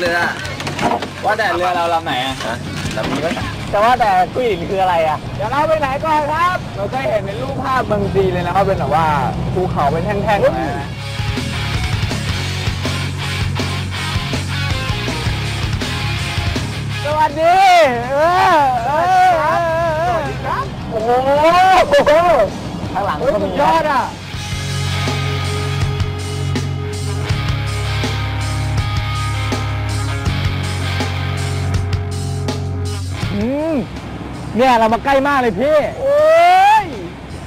เรือว่าแต่เรือเราลำไหนอะฮะลำนี้ก็แต่ว่าแต่กุ้ยหลินคืออะไรอะเดี๋ยวเราไปไหนก่อนครับ เราเคยเห็นเป็นรูปภาพเมืองจีนเลยนะครับเป็นแบบว่าภูเขาเป็นแท่งๆเลยนะสวัสดีเออเออเออสวัสดีครับโอ้โหข้างหลังก็มียอดอะ อืมเนี่ยเรามาใกล้มากเลยพี่โอ้ย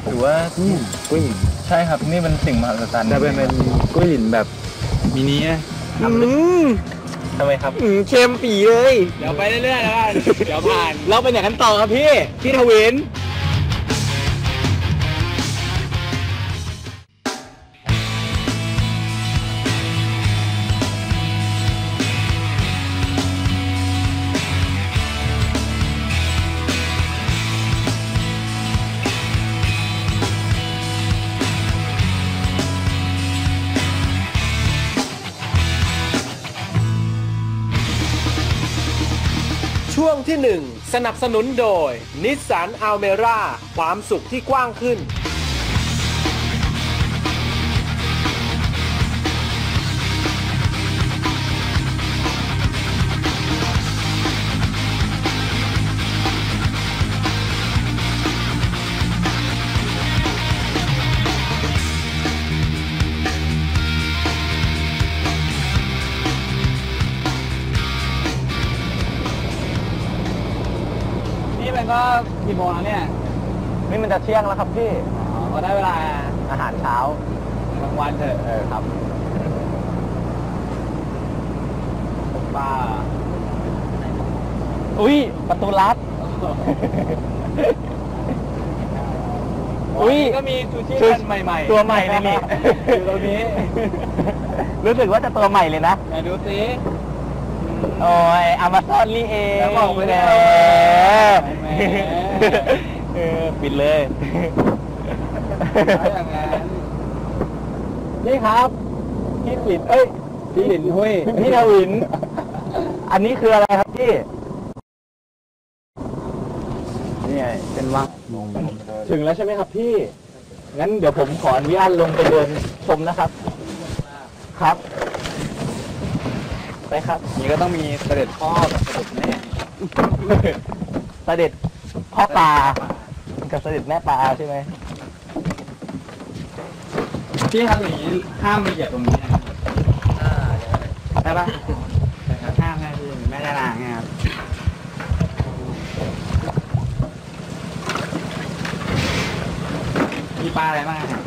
ถือว่ากุ้ยใช่ครับ นี่เป็นสิ่งมหัศจรรย์จะเป็นเป็นกุ้ยหลินแบบมินินะอืมทำไมครับอืมเค็มปีเลย เดี๋ยวไปเรื่อยๆแล้วกันเดี๋ยวผ่าน เราไปไหนกันต่อครับพี่ พี่ทวิน สนับสนุนโดยนิสสันอัลเมร่าความสุขที่กว้างขึ้น โมงแล้วเนี่ยนี่มันจะเที่ยงแล้วครับพี่อ๋อก็ได้เวลาอาหารเช้ากลางวันเถอะเออครับปลาอุ้ยประตูลับอุ้ยก็มีชูชีพอันใหม่ๆตัวใหม่เลยนี่อยู่ตรงนี้ รู้สึกว่าจะตัวใหม่เลยนะไหนดูสิโอ้ยอามาซอนนี่เองแล้วบอกไปแล้วแหมแหม เออปิดเลย อย่างนั้นนี่ครับพี่หลินเอ้ยพี่หลินหุ้ยพี่ทวิน อันนี้คืออะไรครับพี่นี่ไงเป็นวังถึงแล้วใช่ไหมครับพี่ งั้นเดี๋ยวผมขออนุญาตลงไปเดินชมนะครับ ครับ ไปครับ นี่ก็ต้องมีเสด็จพ่อกับเสด็จแม่ เสด็จ พ่อปลากับเสด็จแม่ปลาใช่ไหมพี่ทำอย่างนี้ห้ามไปเหยียบตรงนี้นะครับใช่ปะห้ามนะพี่แม่ได้นางไงครับมีปลาอะไรบ้างครับ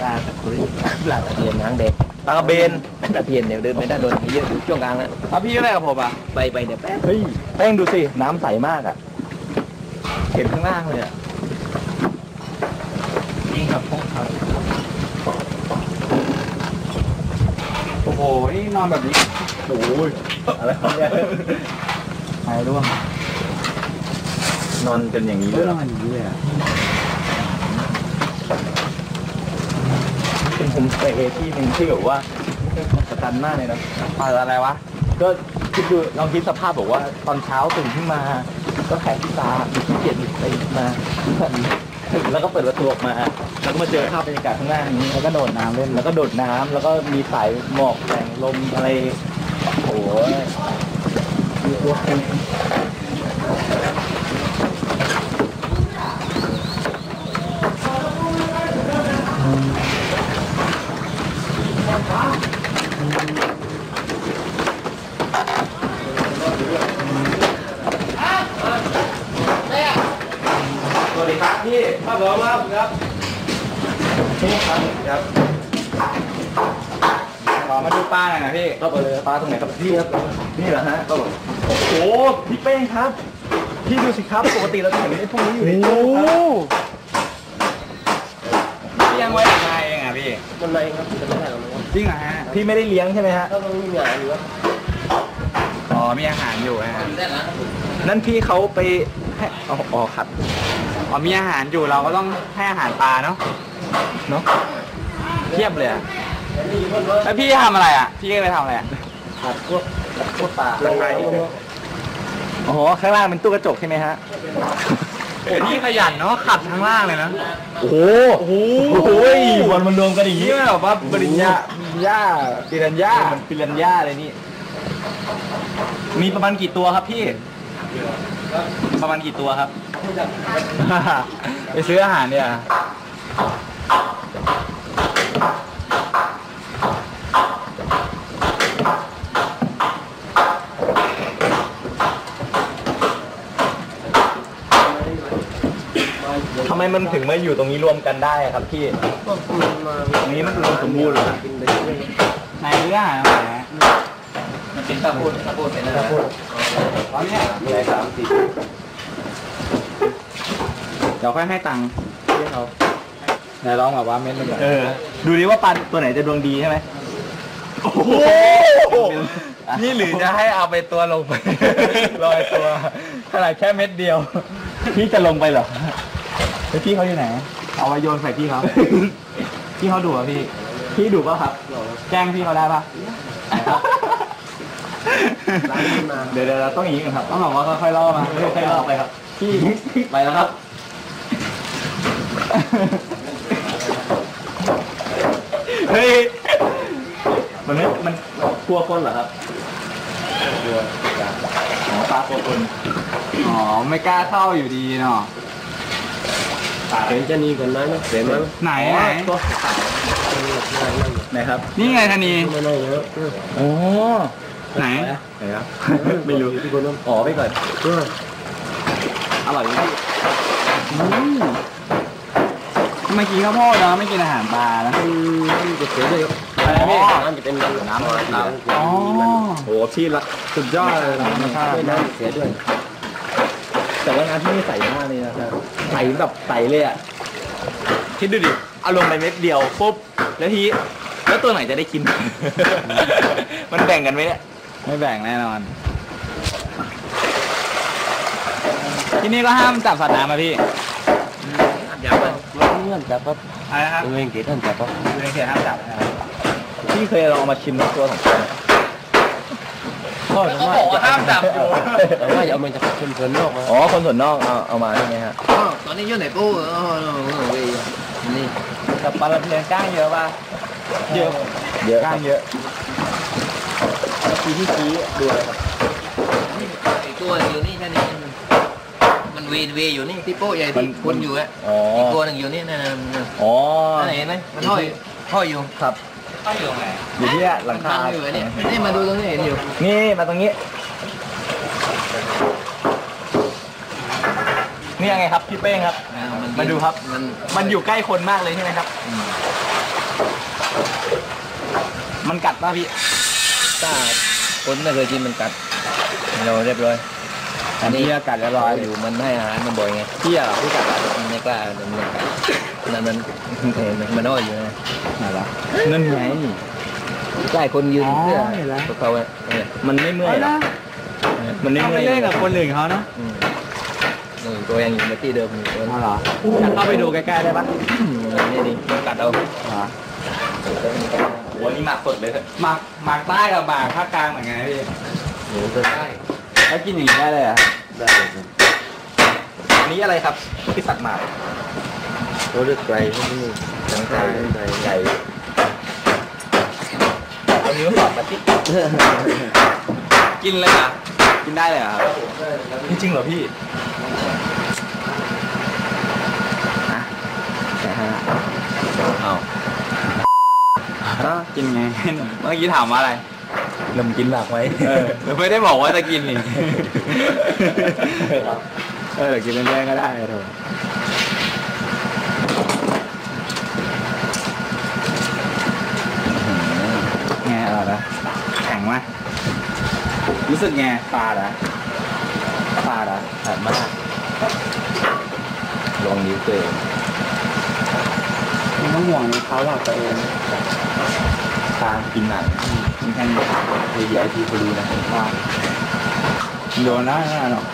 ปลาตะกุยปลาตะเพียนนางเด็กปลากระเบนตะเพียนเดี๋ยวเดินไม่ได้โดนเยอะช่วงกลางแล้วเอาพี่อะไรกับผมอะไปไปเดี๋ยวแป๊บเฮ้ยแป้งดูสิน้ำใสมากอะ เห็นข้างล่างเลยอะนี่ครับพวกครับ โอ้โห นี่นอนแบบนี้ โอ้ยอะไรครับเนี่ยหายร่วงนอนกันอย่างนี้เลไม่ยเหรต้อองอันนี้เลยอะเป็นผมไปเอที่หนึ่งที่แบบว่าสำคัญมากเลยนะ เปิดอะไรวะ ก็คิดดูลองคิดสภาพบอกว่าตอนเช้าตื่นขึ้นมา ก็แขกที่ตาขี้เกียจไปมาแล้วก็เปิดประตูออกมา แล้วก็มาเจอภาพบรรยากาศข้างหน้านี้แล้วก็โดดน้ำเล่นแล้วก็โดดน้ำแล้วก็มีสายหมอกแสงลมอะไรโอ้ยส รับผมครับครับนี่ครับครับขอมาดูป้าหน่อยนะพี่ก็ไปเลยปลาตรงไหนครับพี่ครับนี่เหรอฮะก็บอกโอ้โหพี่เป้งครับ พี่ดูสิครับปกติเราจะเห็นไอ้พวกนี้อยู่ในตู้ครับพี่ยังไว้ยังไงเองอะพี่มันอะไรครับจะไม่ได้หรอกจริงเหรอฮะพี่ไม่ได้เลี้ยงใช่ไหมฮะก็ต้องมีงานอยู่วะอ๋อมีอาหารอยู่ฮะนั่นพี่เขาไปให้อ๋ออ๋อครับ อ๋อมีอาหารอยู่เราก็ต้องให้อาหารปลาเนาะเนาะเทียบเลยอะแล้วพี่ทำอะไรอะ พี่ไปทำอะไรอะผัดพวกพวกปลาอ๋อข้างล่างเป็นตู้กระจกใช่ไหมฮะโอ้นี่ขยันเนาะขัดทั้งล่างเลยนะโอ้โหโอ้โหวันมันรวมกันอย่างนี้นี่มันแบบว่าปริญญาย่าปิรันย่ามันปิรันย่าเลยนี่มีประมาณกี่ตัวครับพี่ ประมาณกี่ตัวครับ ไปซื้ออาหารเนี่ยทำไมมันถึงมาอยู่ตรงนี้รวมกันได้อะครับพี่ตรงนี้มันรวมสมบูรณ์เหรอครับในเรื่องอาหารอะไรนะมันเป็นตะพูดตะพูดเป็นอะไร ตอนเนี้ยอะไรสามสี่เดี๋ยวค่อยให้ตังค์พี่เขาไหนลองแบบว่าเม็ดหนึงก่อนเออ ดูดิว่าปลาตัวไหนจะดวงดีใช่ไหมโอ้โหนี่หรือจะให้เอาไปตัวลงไป ลอยตัวขนาดแค่เม็ดเดียว พี่จะลงไปเหรอแล้วพี่เขาอยู่ไหน เอาไว้โยนใส่พี่เขา พี่เขาดุอะพี่ พี่ดูป่ะครับ แกล้งพี่เขาได้ปะ เดี๋ยวเดี๋ยวเราต้องอย่างนี้กันครับ ต้องบอกว่าค่อยๆล่อมาค่อยๆรอบไปครับพี่ไปแล้วครับ เฮ้ย มันไม่มันกลัวคนเหรอครับกลัวอ๋อปลากลัวคน อ๋อ ไม่กล้าเข้าอยู่ดีเนาะเห็นจะนีกันไหมเห็นไหมไหนไหนไหนครับ นี่ไงธนีโอ้ ไหน ไหนครับ ไม่รู้อ๋อไปก่อนอร่อยไหมพี่เมื่อกี้ข้าวโพดเนาะไม่กินอาหารปลานะอะไรพี่น้ำจะเป็นน้ำน้ำอ๋อโอ้พี่ละสุดยอดเลยธรรมชาติน้ำเสียด้วย แต่ว่าน้ำที่นี่ใสมากเลยนะครับใสแบบใสเลยอะคิดดูดิเอาลงไปเม็ดเดียวปุ๊บแล้วทีแล้วตัวไหนจะได้กิน มันแบ่งกันไหมเนี่ย ไม่แบ่งแน่นอน ที่นี่ก็ห้ามจับสัตว์น้ำมาพี่อย่าไปเงื่อนจับปั๊บอะไรนะครับเงื่อนเกท่านจับปั๊บอยู่ในเขตห้ามจับนะครับพี่เคยลองเอามาชิมตัวของตัวเขาบอกว่าห้ามจับอยู่แต่ว่าอย่าเอามันจากคนส่วนนอกมาอ๋อคนส่วนนอกเอาเอามาใช่ไหมฮะอ๋อตอนนี้อยู่ไหนปูเออเออเออเว้ยนี่กับปลาตะเพียนก้างเยอะป่ะเยอะ เยอะก้างเยอะเมื่อ กี้ที่ชี้ดูอะไรครับไอ้ตัวอยู่นี่แค่นี้มันมันเวเวอยู่นี่ที่โป้ใหญ่ที่คนอยู่อะอ๋ออีกตัวหนึ่งอยู่นี่นั่นนั่นนั่นอ๋อนั่นเห็นไหมมันห้อยห้อยอยู่ครับเขาอยู่ตรงไหนอยู่ที่หลังคามันอยู่เนี่ยนี่มาดูตรงนี้เห็นอยู่ นี่มาตรงนี้นี่ยังไงครับพี่เป้งครับอ่มาดูครับมันมันอยู่ใกล้คนมากเลยใช่ไหมครับ มันกัดป่ะพี่ถ้า คนไม่เคยกินมันกัดเราเรียบร้อยอันนี้อากาศเรียบร้อยอยู่มันให้อาหารมันบ่อยไงพี่อะเหรอพี่กัดอะมันไม่กล้ามันไม่กัดนั่นมันเห็นไหมมันห้อยอยู่นะอะไรวะนั่นไงใช่คนยืนเสื้ออ๋อเห็นแล้วพวกเขาอะเนี่ยมันไม่เมื่อยเหรอมันไม่ต้องเมื่ไปอยเล่นกับคนอื่นเขาเนาะอืมนี่ตัวยังอยู่ในที่เดิมอยู่ตัวอ๋อนี้เหรออยากเข้าไปดูใกล้ๆได้ปะนี่ดิมันกัดเอาเหรอโอ้นี่หมากสดเลยเถอะหมากหมากใต้กับหมากภาคกลางเหมือนไงพี่หนูตัวได้แล้วกินอย่างนี้ได้เลยอะได้อันนี้อะไรครับพี่สัตว์หมากตัวเลือกไกลพวกนี้ทั้งไกลทั้งไกลใหญ่อันนี้ก็สอดมาที่กินเลยอะกินได้เลยเหรอครับจริงๆเหรอพี่เอา ก็กินไง เมื่อกี้ถามว่าอะไรนมกินหมากไหมเออไม่ได้บอกว่าจะกินนี่เออเดี๋ยวกินเล่นๆก็ได้เถอะไงอร่อยปะแข็งไหมรู้สึกไงปลาเหรอปลาเหรอหัดมากลองนิ้วตัวเองไม่ต้องห่วงเขาหรอกตัวเอง ตากินหนังมีแค่นี้เฮียทีเขาดูนะปลาโดนได้ไม่ได้หรอก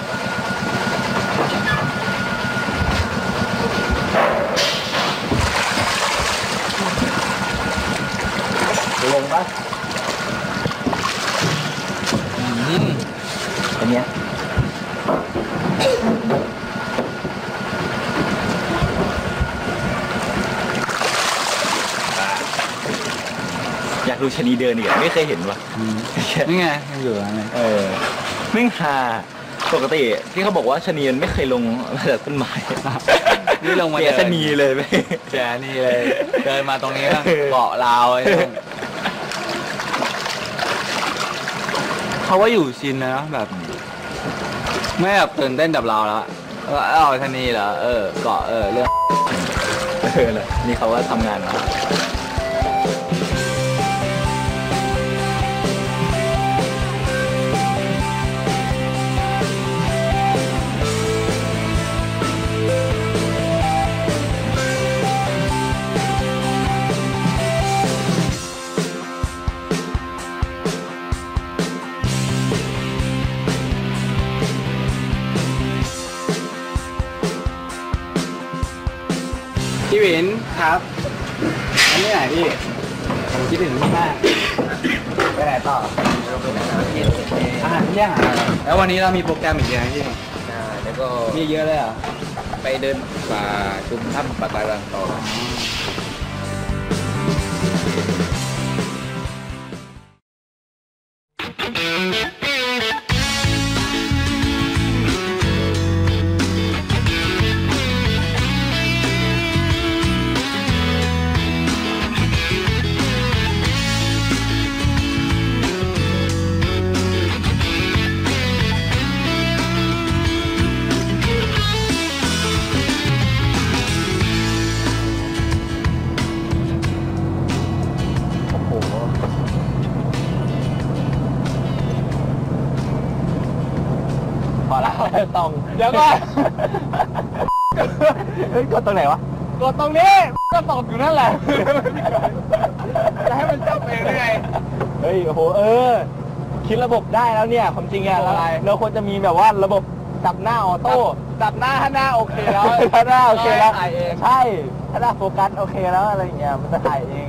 ลงปะอืมเนี้ยอยากดูชะนีเดินอีกอะไม่เคยเห็นว่ะ นี่ไงยังอยู่อันนี้เออแม่งหาปกติที่เขาบอกว่าชะนีมันไม่เคยลงมาจากต้นไม้นี่ลงมาเสียเดินชะนีเลยไหมแกนี่เลย เดินมาตรงนี้ก็เกาะราวไอ้นู่นเขาว่าอยู่ชินนะเนอะแบบไม่แบบตื่นเต้นแบบเราแล้วว่าเอาชะนีเหรอเออเกาะเออเรื่อง เออเลยนี่เขาว่าทำงานมา พี่หวินครับอันนี้ไหนพี่ ผมคิดถึงพี่มากไปไหนต่ออาหารเที่ยงอาหารอะไรแล้ววันนี้เรามีโปรแกรมอีกอย่างพี่แล้วก็มีเยอะเลยเหรอไปเดินป่าชุมถ้ำปะการังต่อ ตองเดี๋ยวก่อน เฮ้ยกดตรงไหนวะ กดตรงนี้ก็ตอบอยู่นั่นแหละจะให้มันจับเองได้ไง เฮ้ยโอ้โหเออ คิดระบบได้แล้วเนี่ยความจริงอะระบบอะไร เราควรจะมีแบบว่าระบบจับหน้าออโต้จับหน้าถ้าหน้าโอเคแล้วถ้าหน้าโอเคแล้วถ่ายเองใช่ถ้าหน้าโฟกัสโอเคแล้วอะไรอย่างเงี้ยมันจะถ่ายเอง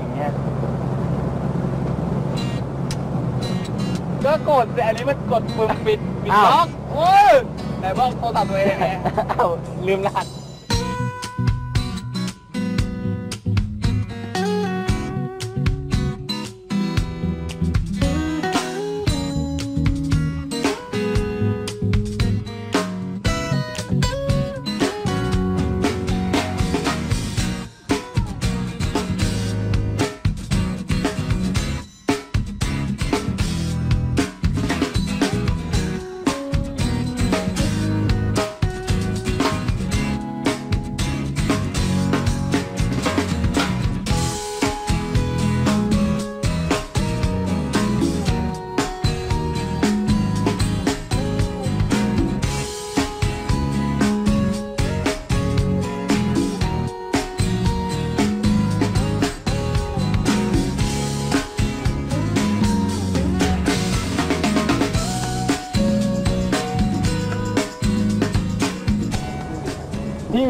ก็กดแต่อันนี้มันกดปุ่มปิดปิดอ้าวล็อกโอ้ยไหนบอกโทรศัพท์ตัวเองไง อ้าวลืมรหัส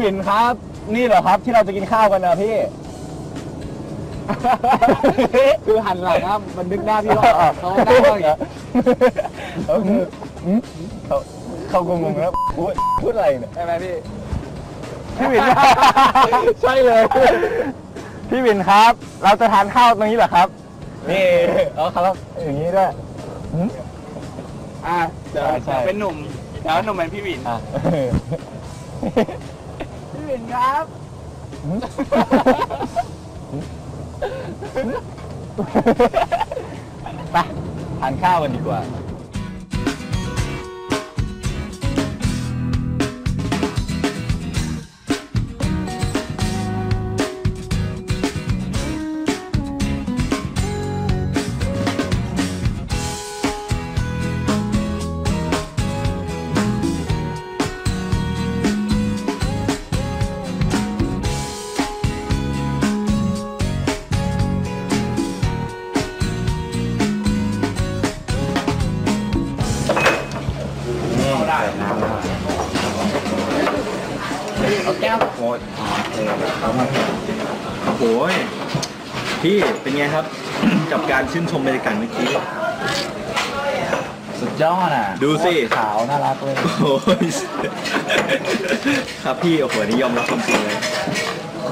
พี่วินครับ นี่เหรอครับที่เราจะกินข้าวกันนะพี่ คือหันหลังครับมันนึกหน้าพี่ว่าเขาหน้าเขาอย่างเงี้ยเขาเขาเขางงๆแล้วพูดพูดอะไรเนี่ยใช่ไหมพี่พี่วิน ใช่เลย พี่วินครับ เราจะทานข้าวตรงนี้เหรอครับ นี่เอาครับอย่างนี้ด้วยอะเดี๋ยวใช่ เดี๋ยวเป็นหนุ่มเดี๋ยวหนุ่มเป็นพี่หวิน อะ พี่นครับ ไปทานข้าวกันดีกว่า ได้นะเอาแก้วโอ้ยโอ้ยพี่เป็นไงครับ กับการชื่นชมบรรยากาศเมื่อกี้ สุดยอดอะดูสิ ขาวน่ารักเลย โอ้ยครับพี่โอ้โหนี่ยอมรับความจริงเลย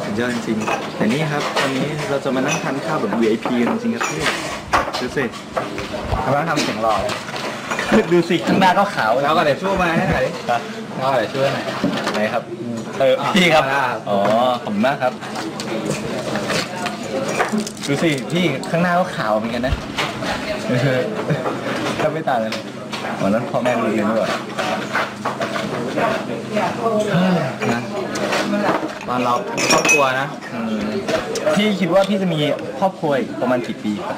สุดยอดจริงๆแต่นี่ครับตอนนี้เราจะมานั่งทานข้าวแบบ VIP กันจริงๆครับพี่ดูสิ ทำไมต้องทำเสียงหล่อเลย ดูสิข้างหน้าก็ขาวแล้วก็เดี๋ยวช่วยมาให้หน่อยดิแล้วก็เดี๋ยวช่วยหน่อยไหนครับ เออพี่ครับอ่าอ๋อขอบคุณมากครับ ดูสิพี่ข้างหน้าก็ขาวเหมือนกันนะก็ไม่ต่างกันเลยวันนั้นพ่อแม่รู้เรียนด้วยนะ ตอนเราครอบครัวนะอืมพี่คิดว่าพี่จะมีครอบครัวอีกประมาณกี่ปีครับ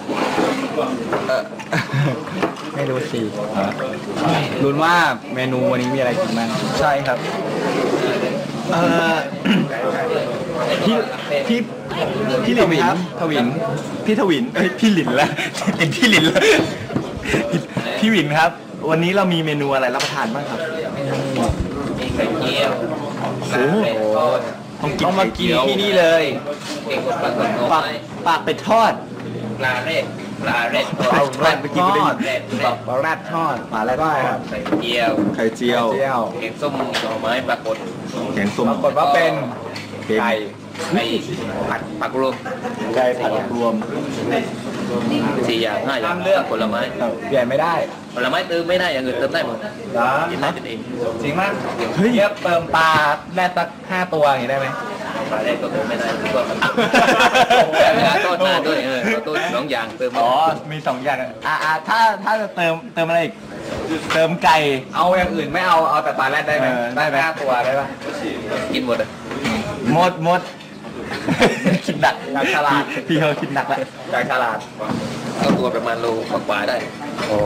เออไม่รู้สิฮะรุนว่าเมนูวันนี้มีอะไรกินบ้างใช่ครับเอ่อพี่พี่พี่หลินครับทวิน พี่ทวินเอ้ยพี่หลินแล้วติดพี่หลินแล้วพี่หวินครับ วันนี้เรามีเมนูอะไรรับประทานบ้างครับมีไข่เจียว โอ้โหต้องกินต้องมากินไข่เจียวที่นี่เลยเก่งกว่าปลาตัวโตปากไหมปากเป็ดทอดปลาเร็ดปลาเร็ดเอาแรดไปกินก็ได้เร็ดเร็ดปลาแรดทอดปลาแรดได้ครับไข่เจียวไข่เจียวเจียวเก่งส้มหน่อไม้ปลากดแกงส้มปรากฏว่าเป็นเป็นไก่ไข่ผัดผักรวมไก่ผัดรวม สี่อย่างห้าอย่างผลไม้เปลี่ยนไม่ได้ผลไม้เติมไม่ได้อย่างอื่นเติมได้หมดนะกินได้จนเองจริงมากเฮ้ยเติมปลาแรดสักห้าตัวอย่างนี้ได้ไหมปลาเร็ดก็เติมไม่ได้ก็เวลาต้นหน้าด้วยเออต้นสองอย่างเติมอ๋อมีสองอย่างอะอะถ้าถ้าจะเติมเติมอะไรอีกเติมไก่เอาอย่างอื่นไม่เอาเอาแต่ปลาแรดได้ไหมเออได้ไหมห้าตัวได้ปะกินหมดอะหมดหมด คิดหนักอยากฉลาดพี่เขาคิดหนักแล้วจากฉลาดก็ตัวประมาณโลกว่าๆได้ โอ้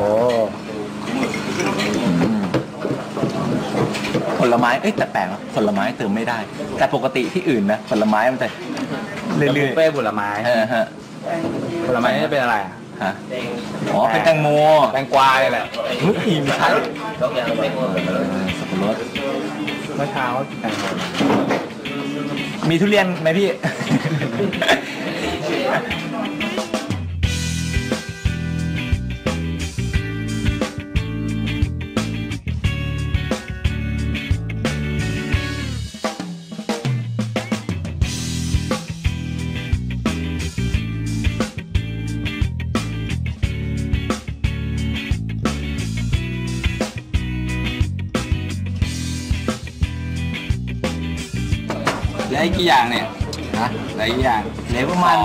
ผลไม้ เอ้ยแต่แปลกนะผลไม้เติมไม่ได้ แต่ปกติที่อื่นนะผลไม้มันจะเรื่บุอยฟเฟ่ต์ผลไม้ๆเออฮะผลไม้นี่จะเป็นอะไรอะฮะอ๋อเป็นแตงโมแตงกวาเลยแหละเฮ้ยไม่ใช่สองอย่างไม่หมดเออสับปะรดเมื่อเช้ากินแตงโม มีทุเรียนไหมพี่ ไอ้กี่อย่างเนี่ยฮะแล้วกี่อย่างเหลือประมาณ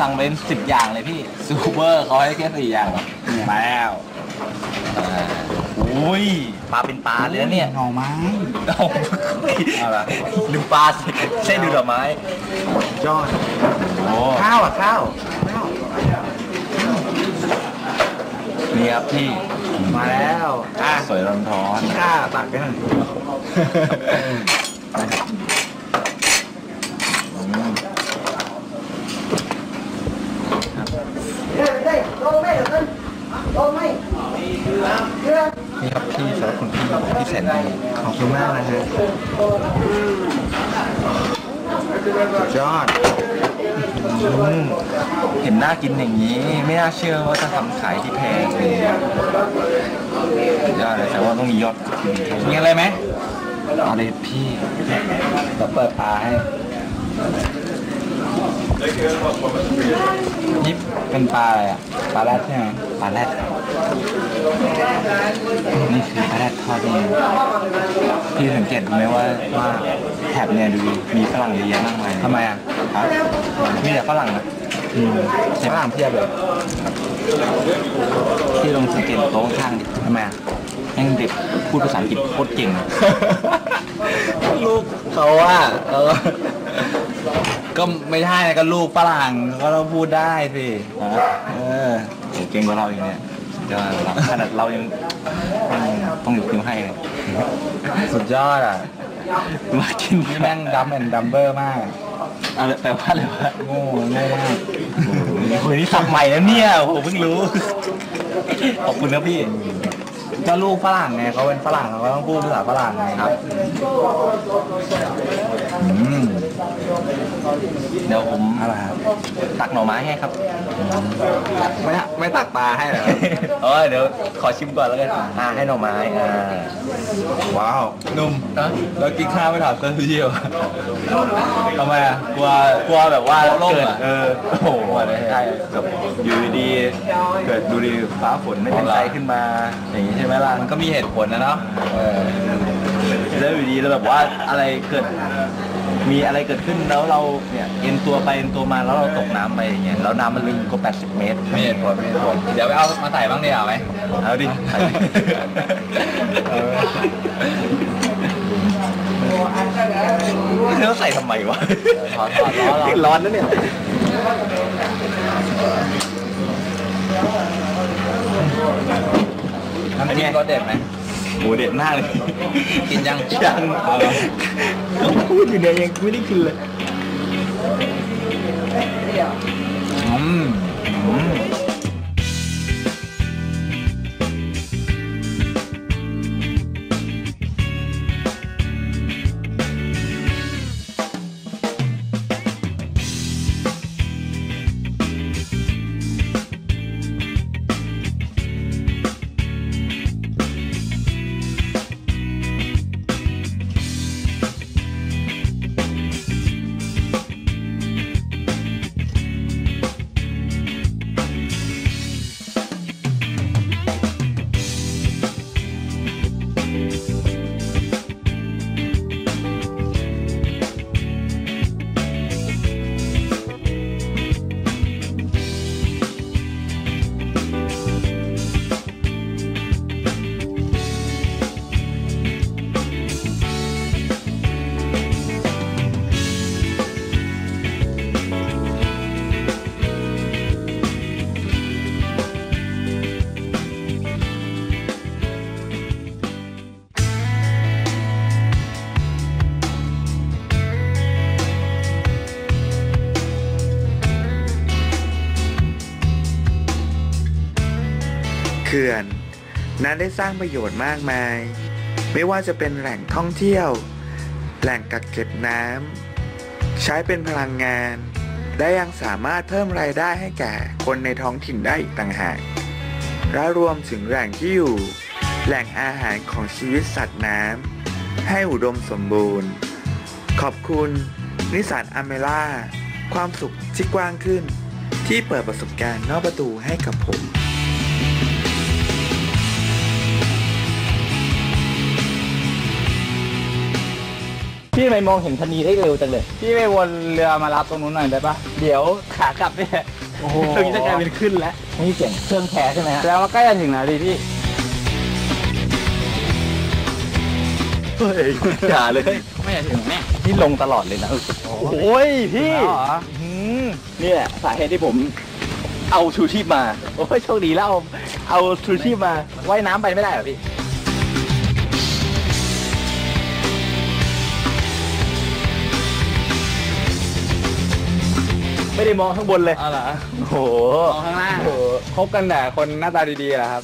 สั่งเป็นสิบอย่างเลยพี่ซูเปอร์เขาให้แค่สี่อย่างเหรอมาแล้วอุ้ยปลาเป็นปลาเลยนะเนี่ยหน่อไม้โอ้โหเอาละดูปลาสิใช่ดูดอกไม้ยอดโอ้ข้าวอะข้าวนี่ครับพี่มาแล้วอะสวยร้อนร้อน ข้าตักกันหน่อย นี่ครับพี่สำหรับคุณพี่ที่แสนดีขอบคุณมากนะฮะสุดยอดอืมเห็นน่ากินอย่างนี้ ไม่น่าเชื่อว่าจะทำขายที่แพงเลยสุดยอดเลยแต่ว่าต้องมียอดมีอะไรไหมเอาเลยพี่เราเปิดปลาให้นี่เป็นปลาอะไรอะ ปลาแรดใช่ไหมปลาแรด นี่คือปลาแรดทอดนี่พี่สังเกตดูไหมว่าว่าแถบเนี่ยดูดิมีฝรั่งเยอะแยะมากมายทำไมอะครับมีแต่ฝรั่งนะอืมฝรั่งเพียบเลยที่ลองสังเกตโต๊ะข้างๆดิทำไมอะแม่งเด็กพูดภาษาอังกฤษโคตรเก่งลูกเขาอะเออก็ไม่ใช่นะก็ลูกฝรั่งก็ต้องพูดได้สิฮะเออโหเก่งกว่าเราอย่างเนี้ยสุด ยอดเราขนาดเรายังต้องยกนิ้วให้เลยสุดยอดอะมากินนี่แม่งดัมแอนดัมเบอร์มากอะไรแปลว่าอะไรวะโง่โง่มากโอ้โหนี่สับใหม่แล้วเนี่ยโอ้โหเพิ่งรู้ ขอบคุณนะพี่ก็ลูกฝรั่งไงเขาเป็นฝรั่งเขาก็ต้องพูดภาษาฝรั่งไงครับ อืม เดี๋ยวผมอะไรครับตักหน่อไม้ให้ครับไม่ไม่ตักปลาให้เหรอเออเดี๋ยวขอชิมก่อนแล้วกันอ่าให้หน่อไม้อ่าว้าวนุ่มแล้วกินข้าวไม่ถามเสื้อเที่ยวทำไมอะกลัวกลัวแบบว่าล่มเกิดเหรอเออโอ้โหใช่แบบอยู่ดีๆเกิดดูดีฟ้าฝนไม่เป็นใจขึ้นมา อย่างนี้ใช่ไหมล่ะมันก็มีเหตุผลนะเนาะเออแล้วอยู่ดีแล้วแบบว่าอะไรเกิด มีอะไรเกิดขึ้นแล้วเราเนี่ยเอ็นตัวไปเอ็นตัวมาแล้วเราตกน้ำไปอย่างเงี้ยแล้วน้ำมันลึกกว่า80 เมตรมีเหตุผลมีเหตุผลเดี๋ยวไปเอามาใส่บ้างดีกว่าไหม เอาดิใส่ดิเออแล้วใส่ทำไมวะถอดถอดร้อนร้อนร้อนนะเนี่ย น้ำจิ้มรสเด็ดไหม หมูเด็ดมากเลย กินยังยังเออเขาพูดอยู่เนี่ยยังไม่ได้กินเลยอืมอืม ขื่อน นั้นได้สร้างประโยชน์มากมาย ไม่ว่าจะเป็นแหล่งท่องเที่ยว แหล่งกักเก็บน้ำใช้เป็นพลังงาน และยังสามารถเพิ่มรายได้ให้แก่คนในท้องถิ่นได้อีกต่างหากและรวมถึงแหล่งที่อยู่ แหล่งอาหารของชีวิตสัตว์น้ำให้อุดมสมบูรณ์ ขอบคุณ นิสสันอเมล่า ความสุขที่กว้างขึ้น ที่เปิดประสบการณ์นอกประตูให้กับผม พี่ทำไมมองเห็นชะนีได้เร็วจังเลย พี่ไปวนเรือมารับตรงนู้นหน่อยได้ปะเดี๋ยวขากลับเนี่ยโอ้โหตรงนี้จะกลายเป็นขึ้นแล้วนี่เสียงเครื่องแคร์ใช่ไหมฮะแล้วว่าใกล้จะถึงแล้วดิพี่เฮ้ยอย่าเลย ไม่อยากถึงแม่นี่ลงตลอดเลยนะโอ้ยพี่แล้วเหรออืมนี่แหละสาเหตุที่ผมเอาชูชีพมา โอ้ยโชคดีแล้วเอาเอาชูชีพมาว่ายน้ำไปไม่ได้เหรอพี่ ไม่ได้มองข้างบนเลย เอาเหรอโอ้โหมองข้างล่าง โอ้โหคบกันแต่คนหน้าตาดีๆเหรอครับ